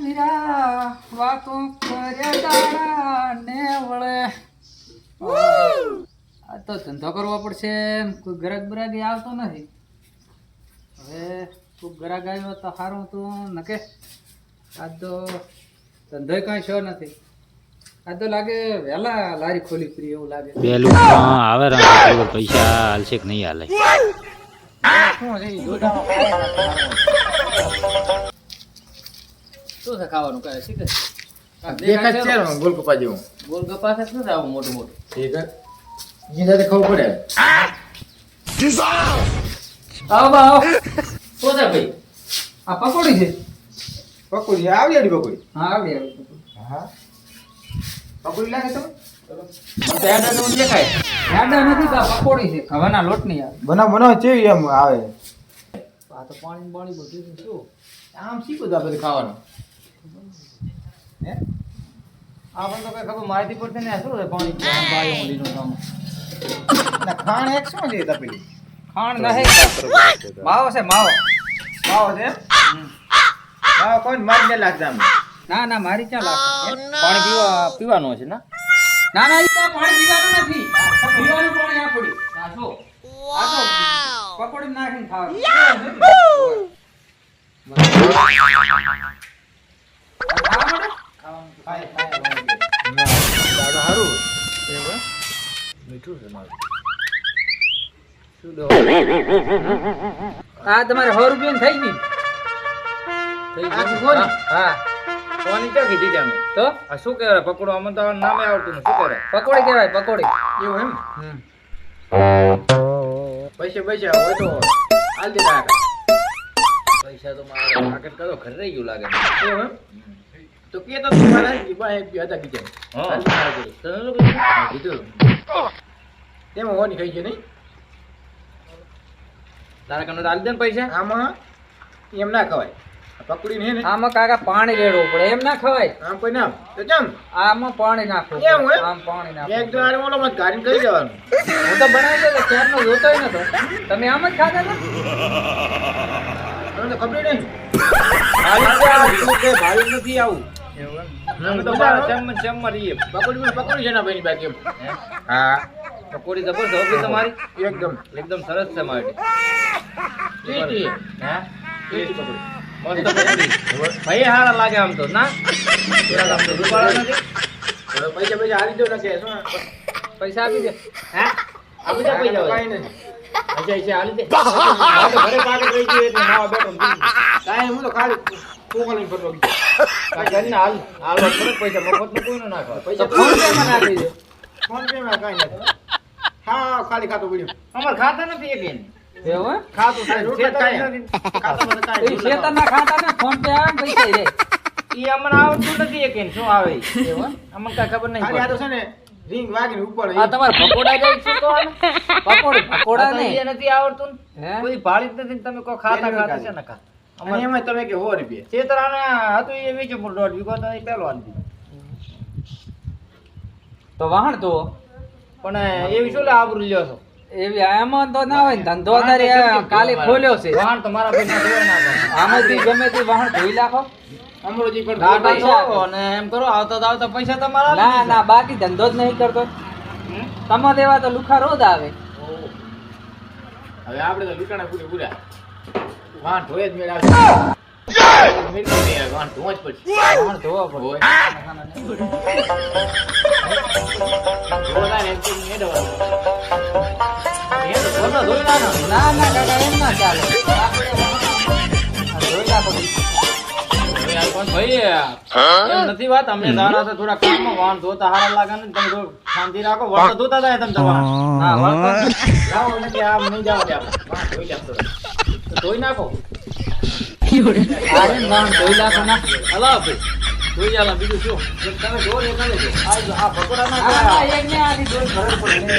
મીરા વાતો ને વળે. આ તો ધંધો કરવો પડશે કોઈ ગ્રાહક બ્રાહક આવતો નથી. હવે કોઈ ગ્રાહક આવ્યો તો સારું તું નકે. આજ તો ધંધો કાંઈ શો નથી. આજ તો લાગે વહેલા લારી ખોલી ફરી એવું લાગે. પણ આવે રામ પૈસા હાલશે કે નહીં હાલે? શું છે શું છે ખાવાનું કાંઈ શીખે દેખાય છે ને? ગોલગપ્પા જેવું ગોલ ગપ્પા છે શું આવું મોટું મોટું? ઠીક સાથે ખબર પડે. આવો આવો શું છે ભાઈ? આ પકોડી છે? પકોડી આવી આડી પકોડી. હા આવડી આવડી હા. પકોડી લાગે તમે ખવાના? આપણને તો કઈ ખબર માહિતી પડશે ને શું છે પાણી? કામ ખાણ એક શું છે તપેલી? ખાણ નહીં. માવો છે માવો. માવો છે? માવો કોઈ મારી ને લાગતા ના ના મારી ક્યાં લાગે પાણી પીવા પીવાનું છે ના? ના ના ઈ પાણી પીવાનું નથી. પીવાનું પાણી આ પડી. આ જો. આ તો પકોડી નાખીને ખાવાનું. આ તમારે સો રૂપિયા થઈ ગઈ. થઈ ગઈ? હા કોની ક્યાં કીધી તમે? તો? આ શું કહેવાય? પકોડો અમને તો નામે આવડતું નથી શું કહેવાય? પકોડી કહેવાય પકોડી. એવું એમ. પૈસા પૈસા હોય તો હાલ પૈસા તો મારા માર્કેટ કરો ઘર રહી ગયું લાગે. તો કે તો મારા કે ભાઈ હતા હા. કીધું? તેમાં હોની ખાઈ છે નહીં? તારા કને ડાલી દે ને પૈસા. આમાં એમ ના ખવાય. પકડી ને. આમાં કાકા પાણી રેડવું પડે. એમ ના ખવાય. આમ કોઈ ના તો ચમ. આમાં પાણી. હોય? આમ પાણી એક ઓલો મત ગાડીને કરી જવાનું હું તો બનાવી દઉં ક્યારનો જોતોય નતો. તમે આમ જ ખાતા હતા? તમને ખબર નહીં? ભાઈ નથી આવું. અમે તો બાર ચમ ચમ મરીએ પકોડી પકોડી છે ના ભાઈની બાકી હા? પકોડી જબરદસ્ત હોવી તમારી? એકદમ. એકદમ સરસ છે મારી. ટીટી હા? ટીટી પકોડી. મસ્ત પકોડી. ભાઈ હારા લાગે આમ તો ના? પેલા આમ તો રૂપાળા નથી. પૈસા પૈસા હારી દો ને કે શું? પૈસા આપી દે. હે? આપી દે પૈસા કાંઈ હોય. નથી પૈસા પૈસા હાલી દે. ઘરે પાકીટ રહી ગયું એટલે નાવા બેઠો કાંઈ હું તો ખાલી કોકલીને ફરવા ગયો કાંઈ કરીને હાલ પૈસા મફતનું કોઈનો નાખવા પૈસા ફોન પે માં નાખી દે. ફોન પે માં કાંઈ નથી. હા ખાલી ખાતું પડ્યું. અમારે ખાતા નથી એક એને. ખાતું કાંઈ છે રોટલા જ છેતર કાંઈ. નથી. ખાતું મને એ કાંઈ શેતાનના ખાતા ને ફોન પે આવે પૈસા રે ઈ અમને આવડતું નથી એક શું આવે? અમને કઈ ખબર નહીં આ તો છે ને રિંગ વાગીને ઉપર આ તમારે પકોડા જાય છે તો પકોડ પકોડા ને એ નથી આવડતું કોઈ ભાળી નથી તમે કો ખાતા ખાતા છે ને કા અને એમાં તમે કે સો રૂપિયા. ચેતરાને હતું એ વેચે પણ દોઢ વીઘો તો એ પહેલો આલી તો વાહણ તો? પણ એવી શું લે આબરૂ લ્યો છો? એવી આમાં તો ના હોય ને ધંધો અત્યારે કાલે ખોલ્યો છે. વાહણ તો મારા ભાઈ ના આમાંથી ગમે તે વાહણ ધોઈ નાખો. અમરોજી પણ ના પૈસા અને એમ કરો આવતા તો આવતા પૈસા તમારા ના ના બાકી ધંધો જ નહીં કરતો? તમારે દેવા તો લુખા રોજ આવે. હવે આપણે તો લુટાણા પૂરે પૂરા વાન ધોય જ મેળ આવે, વાહન ધોવા જ પડશે. વાહણ ધોવા પડે હોય. ધોવાના ને. ના. ના કાકા એમ ના ચાલે. ધોઈ નાખો પણ ભાઈ એમ નથી વાત અમને તારા સાથે થોડા કામમાં વાન ધોતા હારા લાગે ને તમે થોડું શાંતિ રાખો વળતા ધોતા થાય તમે તમારા. ના વાહણ જાઓ એટલે કે આમ નહીં જાઓ ત્યાં. વાહન ધોઈ લે આમ તો. તો ધોઈ નાખો. વાહણ ધોઈ નાખો ના. હલા ભાઈ. ધોઈ જાલા બીજું શું? તમે જો ને કાલે જો. આ આ પકોડા ના એક ને આની ધોઈ ખબર પડે.